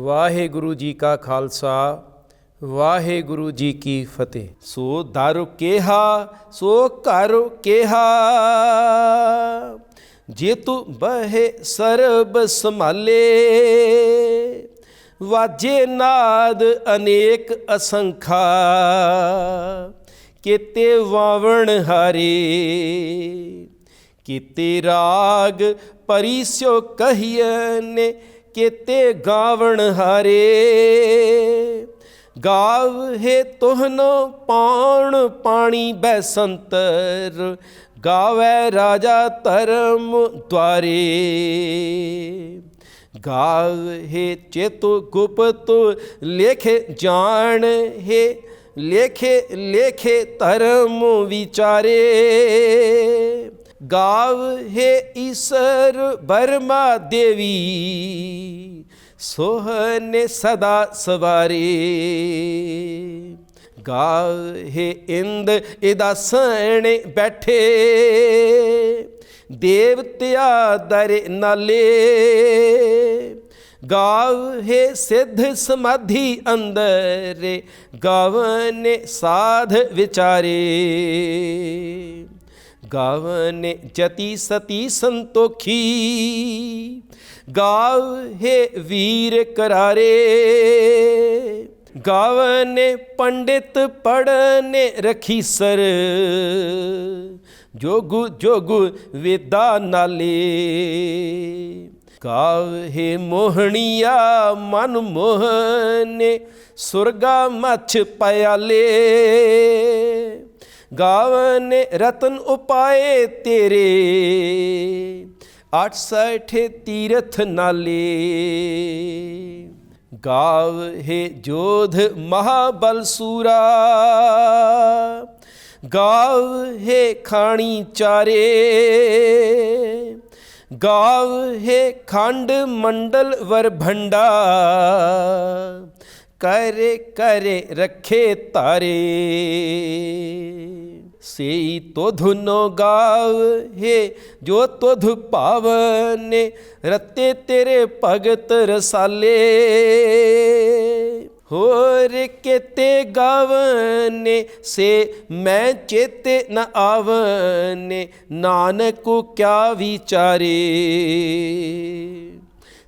ਵਾਹਿਗੁਰੂ ਜੀ ਕਾ ਖਾਲਸਾ, ਵਾਹਿਗੁਰੂ ਜੀ ਕੀ ਫਤਿਹ। ਸੋ ਦਰ ਕਿਹਾ, ਸੋ ਘਰ ਕਿਹਾ। ਜੇ ਤੂੰ ਬਹਿ ਸਰਬ ਸੰਭਾਲੇ। ਵਾਜੇ ਨਾਦ ਅਨੇਕ ਅਸੰਖਾ। ਕਿਤੇ ਵਾਵਣ ਹਰੇ, ਕਿਤੇ ਰਾਗ ਪਰਿਸਿਓ ਕਹੀਏ ਨੇ। ਕਿਤੇ ਗਾਵਣ ਹਾਰੇ। ਗਾਵ ਹੈ ਤੋਹਨੋ ਪਾਉਣ ਪਾਣੀ ਬੈਸੰਤਰ ਗਾਵੇ ਰਾਜਾ ਧਰਮ ਦੁਆਰੇ। ਗਾਵ ਹੈ ਚੇਤੋ ਗੁਪਤ ਲੇਖੇ ਜਾਣ ਹੈ, ਲੇਖੇ ਲੇਖੇ ਧਰਮ ਵਿਚਾਰੇ। ਗਾਵ ਹੈ ਈਸ਼ਰ ਬਰਮਾ ਦੇਵੀ ਸੋਹਨੇ ਸਦਾ ਸਵਾਰੇ। ਗਾਵ ਹੈ ਇੰਦ, ਇਹਦਾ ਸਣੇ ਬੈਠੇ। ਦੇਵਤਿਆ ਦਰ ਨਾਲੇ। ਗਾਵ ਹੈ ਸਿੱਧ ਸਮਾਧੀ ਅੰਦਰ ਗਾਵਨੇ ਸਾਧ ਵਿਚਾਰੇ। ਗਾਵਨੇ ਜਤੀ ਸਤੀ ਸੰਤੋਖੀ, ਗਾਵ ਹੈ ਵੀਰ ਕਰਾਰੇ, ਗਾਵਨੇ ਪੰਡਿਤ ਪੜਨੇ ਰਖੀ ਸਰ, ਜੋਗੁ ਜੋਗੁ ਵੇਦਾ ਨਾਲੇ। ਗਾਵ ਹੈ ਮੋਹਣੀਆ ਮਨ ਮੋਹਨੇ, ਸੁਰਗਾ ਮਛ ਪਿਆਲੇ। ਗਾਵਨੇ ਰਤਨ ਉਪਾਏ ਤੇਰੇ। 68 ਤੀਰਥ ਨਾਲੇ। ਗਾਵ ਹੈ ਜੋਧ ਮਹਾਬਲ ਸੂਰਾ। ਗਾਵ ਹੈ ਖਾਣੀ ਚਾਰੇ। ਗਾਵ ਹੈ ਖੰਡ ਮੰਡਲ ਵਰ ਭੰਡਾ। ਕਰੇ ਕਰੇ ਰੱਖੇ ਤਾਰੇ। ਸੇਈ ਤੋਧੁਨੋ ਗਾਵ ਹੈ ਜੋ ਤੋਧ ਪਾਵਨੇ ਰਤੇ ਤੇਰੇ ਭਗਤ ਰਸਾਲੇ ਹੋਰ ਕਿਤੇ ਗਾਵਨੇ ਸੇ ਮੈਂ ਚੇਤੇ ਨ ਆਵਨੇ ਨਾਨਕ ਕਿਆ ਵਿਚਾਰੇ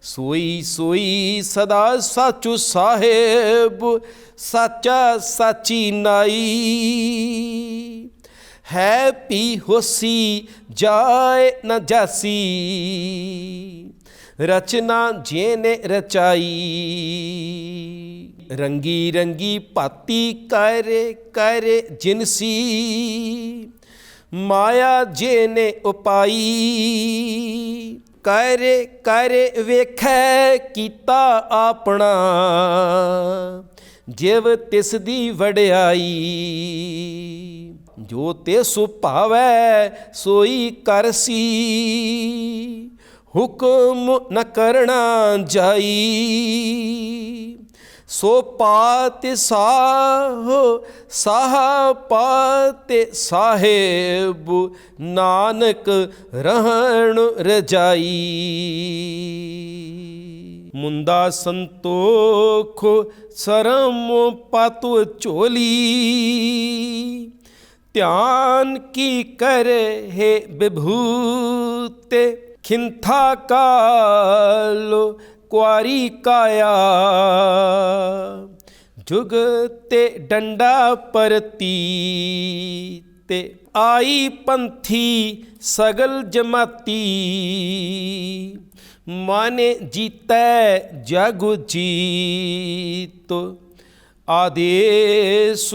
ਸੋਈ ਸੋਈ ਸਦਾ ਸਾਚੂ ਸਾਹਿਬ ਸਾਚਾ ਸਾਚੀ ਨਾਈ ਹੈ ਪੀ ਹੋਸੀ, ਜਾਏ ਨ ਜਾਸੀ। ਰਚਨਾ ਜੇਨੇ ਰਚਾਈ ਰੰਗੀ ਰੰਗੀ ਭਾਤੀ ਕਰੇ ਕਰੇ ਜਿਨਸੀ। ਮਾਇਆ ਜੇਨੇ ਉਪਾਈ, ਕਰੇ ਕਰੇ ਵੇਖੈ ਕੀਤਾ ਆਪਣਾ। ਜਿਵ ਤਿਸ ਦੀ ਵਡਿਆਈ ਜੋ ਤੇ ਸੁਭਾਵੈ ਸੋਈ ਕਰਸੀ ਹੁਕਮ ਨ ਕਰਣਾ ਜਾਈ। ਸੋ ਪਾਤ ਸਾਹ ਸਾਹ ਪਾਤ ਸਾਹਿਬ, ਨਾਨਕ ਰਹਿਣ ਰਜਾਈ। ਮੁੰਦਾ ਸੰਤੋਖ, ਸਰਮ ਪਤੁ ਝੋਲੀ। ਧਿਆਨ ਕੀ ਕਰੇ ਹੈ ਵਿਭੂਤੇ ਖਿੰਥਾ ਕਾਲੋ ਕੁਆਰੀ ਕਾਇਆ। ਜੁਗ ਤੇ ਡੰਡਾ ਪਰਤੀ ਤੇ ਆਈ ਪੰਥੀ ਸਗਲ ਜਮਾਤੀ। ਮਾਨੇ ਜੀਤੈ ਜਗ ਜੀਤ। ਆਦੇਸ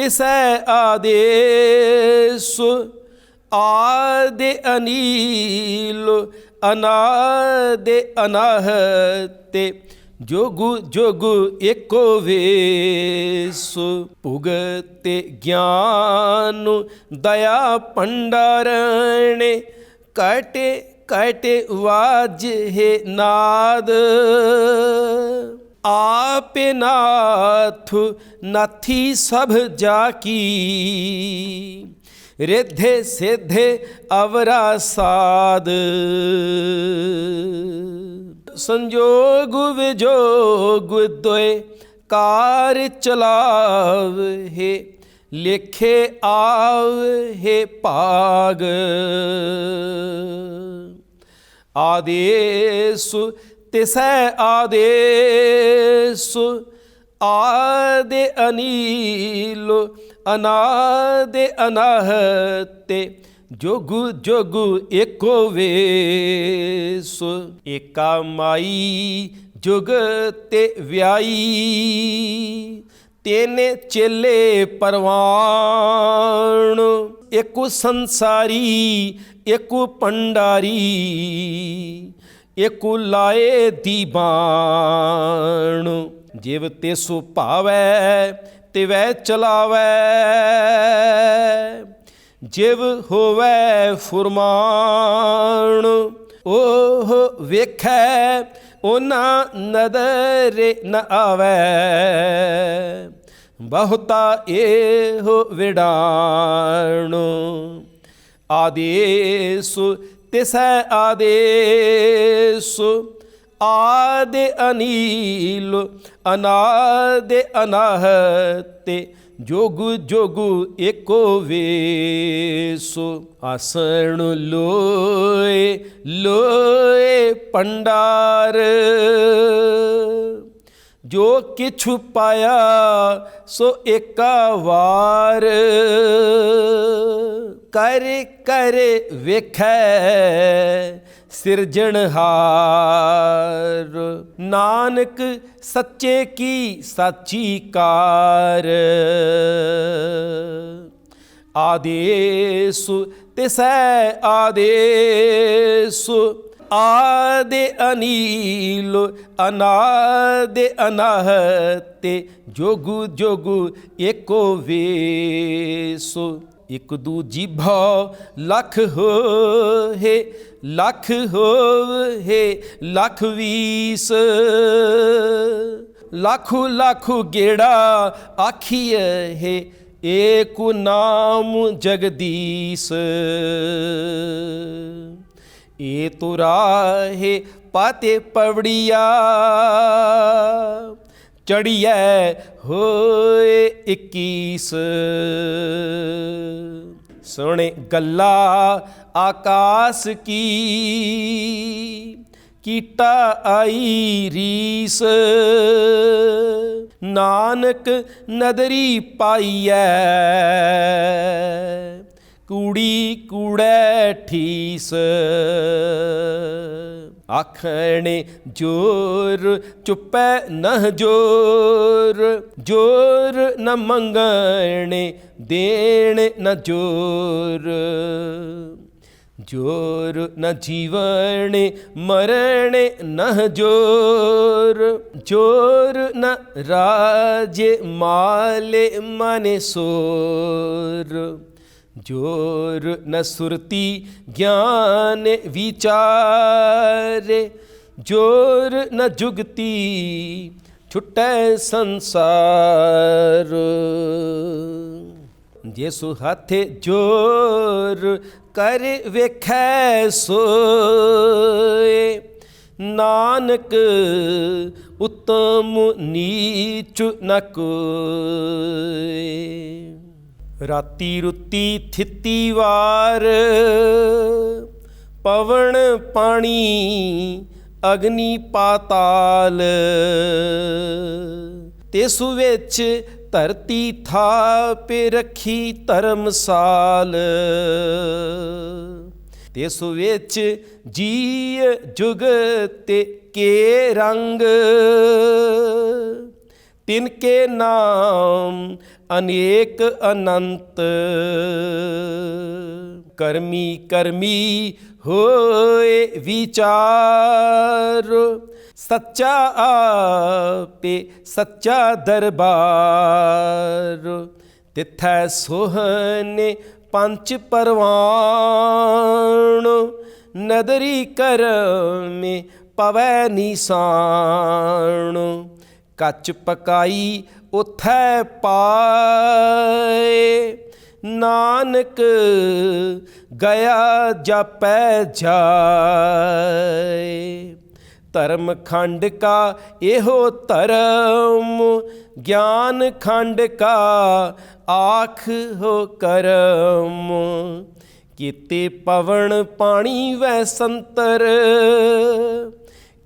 ਤਿਸੈ ਆਦੇਸ, ਆਦੇ ਅਨੀਲ, ਅਨਾਦੇ ਅਨਾਹਤੇ, ਜੋਗੁ ਜੋਗੁ ਏਕੋ ਵੇਸ। ਭੁਗਤੇ ਗਿਆਨ ਦਇਆ ਭੰਡਾਰਣੇ, ਕਟੇ ਕਟੇ ਵਾਜ ਹੈ ਨਾਦ। ਆਪੇ ਨਾਥ ਨਾਥੀ ਸਭ ਜਾ ਕੀ ਰਿੱਧੇ ਸਿੱਧੇ ਅਵਰਾ ਸਾਧ। ਸੰਜੋਗ ਵਿਜੋਗ ਦੋਏ ਕਾਰ ਚਲਾਵਹਿ, ਲੇਖੇ ਆਵਹਿ ਭਾਗ। ਆਦੇਸ ਤਿਸੈ ਆਦੇਸ, ਆਦੇ ਅਨੀਲ, ਅਨਾਦੇ ਅਨਹਤੇ, ਜੋਗੁ ਜੋਗੁ ਏਕੋ ਵੇਸ। ਏਕਾ ਮਾਈ ਜੁਗ ਤੇ ਵਿਆਈ, ਤੇਨੇ ਚੇਲੇ ਪਰਵਾਣ। ਏਕੋ ਸੰਸਾਰੀ, ਏਕੋ ਪੰਡਾਰੀ ਏਕੋ ਲਾਏ ਦੀਬਾਨ, ਜਿਵ ਤੇ ਸੁਭਾਵੈ ਤਿਵੈ ਚਲਾਵੈ। ਜਿਵ ਹੋਵੈ ਫੁਰਮਾਨ, ਓਹ ਵੇਖੈ ਉਹਨਾਂ ਨਦਰੇ ਨ ਆਵੈ। ਬਹੁਤਾ ਇਹੋ ਵਿਡਾਣ ਆਦੇਸ ਤਿਸੈ ਆਦੇਸ, ਆਦੇ ਅਨੀਲ, ਅਨਾਦੇ ਅਨਾਹਤੇ, ਜੋਗੁ ਜੋਗੁ ਏਕੋ ਵੇਸ। ਆਸਣ ਲੋਏ ਲੋਏ ਪੰਡਾਰ, ਜੋ ਕਿਛੁ ਪਾਇਆ ਸੋ ਏਕਾ ਵਾਰ। ਕਰ ਕਰ ਵੇਖੈ ਸਿਰਜਣਹਾਰ ਨਾਨਕ ਸੱਚੇ ਕੀ ਸਾਚੀ ਕਾਰ। ਆਦੇਸ ਤਿਸੈ ਆਦੇਸ, ਆਦੇ ਅਨੀਲ, ਅਨਾਦੇ ਅਨਾਹਤੇ, ਜੋਗੁ ਜੋਗੁ ਏਕੋ ਵੇਸ। ਇਕ ਦੂਜੀ ਭਉ ਲਖ ਹੋਏ ਲਖ ਹੋਏ, ਲਖ ਵੀਸ। ਲੱਖ ਲੱਖ ਗੇੜਾ ਆਖੀਏ ਹੈ, ਏਕੁ ਨਾਮ ਜਗਦੀਸ਼। ਏ ਤੁਰਾਹੇ ਪਾਤੇ ਪਵੜੀਆ, ਚੜੀਐ ਹੋਏ 21 ਸੁਣੇ ਗੱਲਾ ਆਕਾਸ ਕੀ। ਕੀਟਾ ਆਈ ਰੀਸ। ਨਾਨਕ ਨਦਰੀ ਪਾਈਐ। ਕੂੜੀ ਕੂੜੈ ਠੀਸ। ਆਖਣੇ ਜੋਰ, ਚੁੱਪੈ ਨਹ ਜੋਰ ਜੋਰ ਨ ਮੰਗਣੇ, ਦੇਣ ਨ ਜੋਰ। ਜੋਰ ਨ ਜੀਵਣੇ, ਮਰਣੇ ਨਹ ਜੋਰ ਜੋਰ ਨ ਰਾਜ ਮਾਲੇ ਮਨੇ ਸੋਰ। ਜੋਰ ਨ ਸੁਰਤੀ ਗਿਆਨ ਵਿਚਾਰੇ, ਜੋਰ ਨ ਜੁਗਤੀ ਛੁਟੈ ਸੰਸਾਰ। ਜੇਸੂ ਹੱਥੇ ਜੋਰ ਕਰ ਵੇਖੈ ਸੋਏ, ਨਾਨਕ ਉਤਮ ਨੀਚ ਨ ਕੋਏ। ਰਾਤੀ ਰੁੱਤੀ ਥਿੱਤੀ ਵਾਰ, ਪਵਨ ਪਾਣੀ ਅਗਨੀ ਪਾਤਾਲ। ਤਿਸ ਵਿੱਚ ਧਰਤੀ ਥਾਪੇ ਰੱਖੀ ਧਰਮਸਾਲ ਤਿਸ ਵਿੱਚ ਜੀ ਜੁਗ ਤੇ ਕੇ ਰੰਗ। ਤਿਨ ਕੇ ਨਾਮ ਅਨੇਕ ਅਨੰਤ। ਕਰਮੀ ਕਰਮੀ ਹੋਏ ਵਿਚਾਰ, ਸੱਚਾ ਆਪੇ ਸੱਚਾ ਦਰਬਾਰ। ਤਿਥੈ ਸੋਹਨੇ ਪੰਜ ਪਰਵਾਣ, ਨਦਰੀ ਕਰਮੇ ਪਵੈ ਨਿਸਾਨ। ਕੱਚ ਪਕਾਈ ਉਥੈ ਪਾਏ। ਨਾਨਕ ਗਿਆ ਜਪੈ ਜਾਏ। ਧਰਮ ਖੰਡ ਕਾ ਇਹੋ ਧਰਮ, ਗਿਆਨ ਖੰਡ ਕਾ ਆਖ ਹੋ ਕਰਮ। ਕੀਤੇ ਪਵਨ ਪਾਣੀ ਵੈ ਸੰਤਰ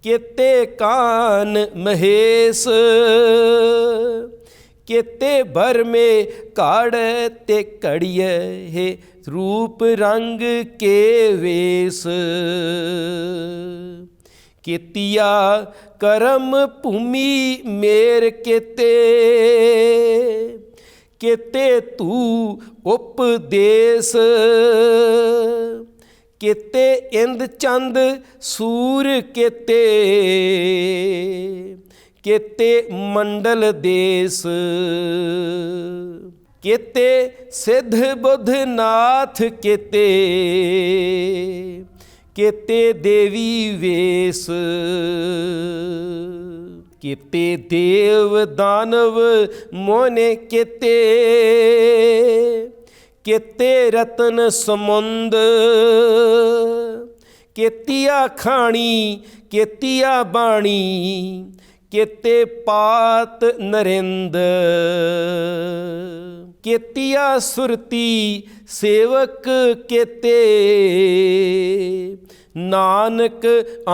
ਕੀਤੇ ਕਾਨ ਮਹੇਸ਼, ਕੀਤੇ ਬਰਮੇ ਕਾੜ ਤੇ ਕੜੀਏ ਹੈ ਰੂਪ ਰੰਗ ਕੇ ਵੇਸ। ਕੀਤੀਆ ਕਰਮ ਭੂਮੀ ਮੇਰ ਕੀਤੇ ਕੀਤੇ ਤੂੰ ਉਪਦੇਸ। ਕੀਤੇ ਇੰਦ ਚੰਦ, ਸੂਰ ਕੀਤੇ। ਕੀਤੇ ਮੰਡਲ ਦੇਸ। ਕੀਤੇ ਸਿੱਧ ਬੁੱਧ ਨਾਥ ਕੀਤੇ। ਕੀਤੇ ਦੇਵੀ ਵੇਸ। ਕੀਤੇ ਦੇਵ ਦਾਨਵ ਮੋਨੇ ਕੀਤੇ। ਕੀਤੇ ਰਤਨ ਸਮੁੰਦ, ਕੇਤੀਆ ਖਾਣੀ, ਕੇਤੀਆ ਬਾਣੀ, ਕੀਤੇ ਪਾਤ ਨਰਿੰਦ, ਕੇਤੀਆ ਸੁਰਤੀ ਸੇਵਕ ਕੀਤੇ, ਨਾਨਕ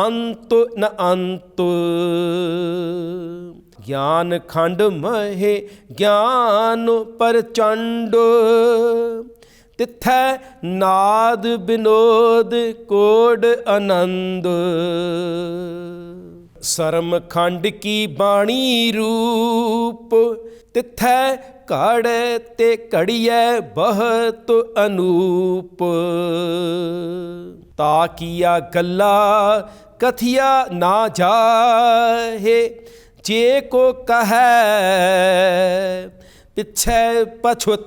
ਅੰਤ ਨ ਅੰਤ। ਗਿਆਨ ਖੰਡ ਮਹੇ ਗਿਆਨ ਪ੍ਰਚੰਡ ਤਿਥੈ ਨਾਦ ਬਿਨੋਦ ਕੋਡ ਆਨੰਦ। ਸਰਮ ਖੰਡ ਕੀ ਬਾਣੀ ਰੂਪ, ਤਿੱਥੈ ਘੜ ਤੇ ਘੜੀਐ ਬਹਤ ਅਨੂਪ। ਤਾ ਕੀਆ ਗੱਲਾ ਕਥਿਆ ਨਾ ਜਾਹੇ ਜੇ ਕੋ ਕਹੈ ਪਿਛੈ ਪਛੁਤਾਏ,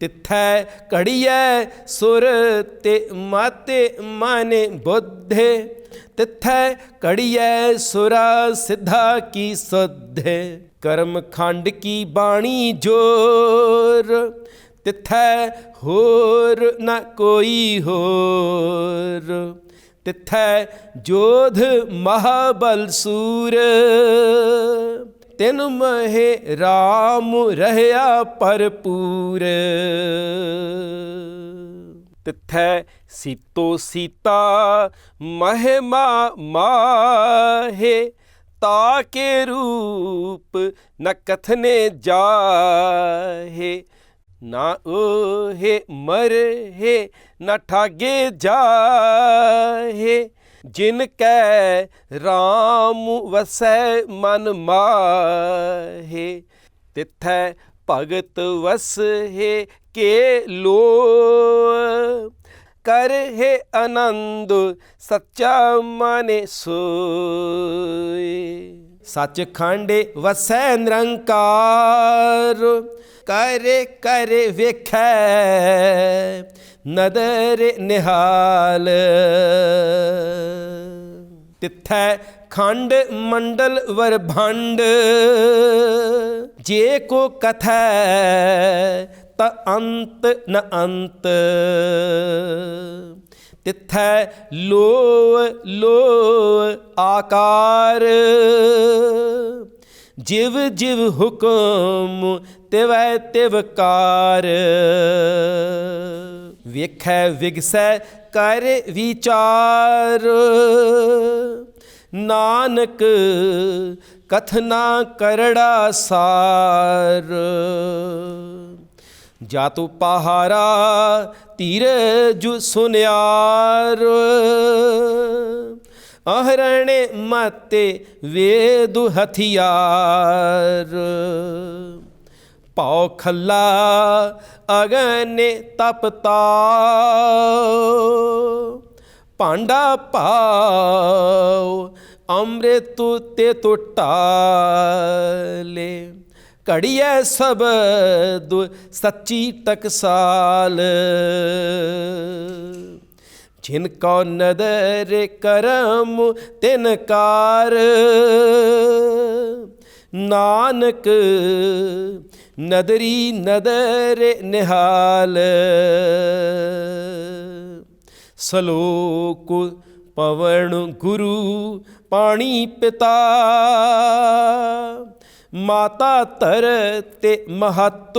ਤਿਥੈ ਘੜੀਐ ਸੁਰ ਤੇ ਮਾਤੇ ਮਾਨੇ ਬੁੱਧੇ, ਤਿਥੈ ਘੜੀਐ ਸੁਰਾ ਸਿੱਧਾ ਕੀ ਸੁਧੇ, ਕਰਮ ਖੰਡ ਕੀ ਬਾਣੀ ਜੋਰ, ਤਿਥੈ ਹੋਰ ਨਾ ਕੋਈ ਹੋਰ। ਤਿਥੈ ਜੋਧ ਮਹਾਬਲ ਸੂਰ। ਤਿਨ ਮਹੇ RAM ਰਹਿਆ ਭਰਪੂਰ। ਤਿਥੈ ਸੀਤੋ ਸੀਤਾ ਮਹਿਮਾ ਮਾਹੇ, ਤਾ ਕੇ ਰੂਪ ਨ ਕਥਨੇ ਜਾਹੇ। ਨਾ ਓਹੇ ਮਰਹੇ, ਨਾ ਠਾਗੇ ਜਾਹੇ। ਜਿਨ ਕੈ RAM ਵਸੈ ਮਨ ਮਾਹੇ, ਤਿਥੈ ਭਗਤ ਵਸਹਿ ਕੇ ਲੋ ਕਰ ਹੈ ਆਨੰਦ ਸੱਚਾ ਮਨੇ ਸੋਏ। ਸੱਚ ਖੰਡੇ ਵਸੈ ਨਿਰੰਕਾਰ। ਕਰ ਕਰ ਵੇਖੈ, ਨਦਰ ਨਿਹਾਲ। ਤਿੱਥੈ ਖੰਡ ਮੰਡਲ ਵਰ ਜੇ ਕੋ ਕਥੈ ਤ ਅੰਤ ਨ ਅੰਤ। ਤਿਥੈ ਲੋ ਲੋ ਆਕਾਰ ਜਿਵ ਜਿਵ ਹੁਕਮ, ਤਿਵੈ ਤਿਵਕਾਰ ਵੇਖੈ ਵਿਗਸੈ ਕਰ ਵਿਚਾਰ। ਨਾਨਕ ਕਥਨਾ ਕਰੜਾ ਸਾਰ। ਜਾਤੂ ਪਹਾਰਾ ਤੀਰ ਧੀਰਜ ਸੁਨਿਆਰ। ਅਹਰਣੇ ਮਤੇ ਵੇਦੁ ਹਥਿਆਰ। ਪਉ ਖੱਲਾ ਅਗਨੇ ਤਪਤਾ। ਪਾਂਡਾ ਪਾਉ ਅੰਮ੍ਰਿਤ ਤੇ ਟਾਲੇ ਘੜੀਐ ਸਬਦ ਸੱਚੀ ਤਕਸਾਲ ਜਿਨ ਕੋ ਨਦਰ ਕਰਮ, ਤਿਨ ਨਾਨਕ, ਨਦਰੀ ਨਦਰ ਨਿਹਾਲ। ਸਲੋਕ ਪਵਨ ਗੁਰੂ ਪਾਣੀ ਪਿਤਾ। ਮਾਤਾ ਧਰ ਤੇ ਮਹਤ।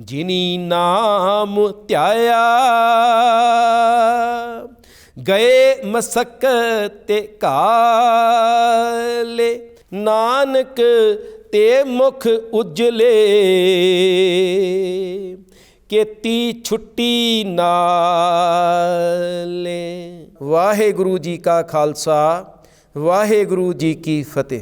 ਜਿਨੀ ਨਾਮ ਧਿਆਇਆ, ਗਏ ਮਸਕ ਤੇ ਕਾਲੇ, ਨਾਨਕ ਤੇ ਮੁਖ ਉਜਲੇ, ਕੀਤੀ ਛੁੱਟੀ ਨਾਲੇ। ਵਾਹਿਗੁਰੂ ਜੀ ਕਾ ਖਾਲਸਾ, ਵਾਹਿਗੁਰੂ ਜੀ ਕੀ ਫਤਿਹ।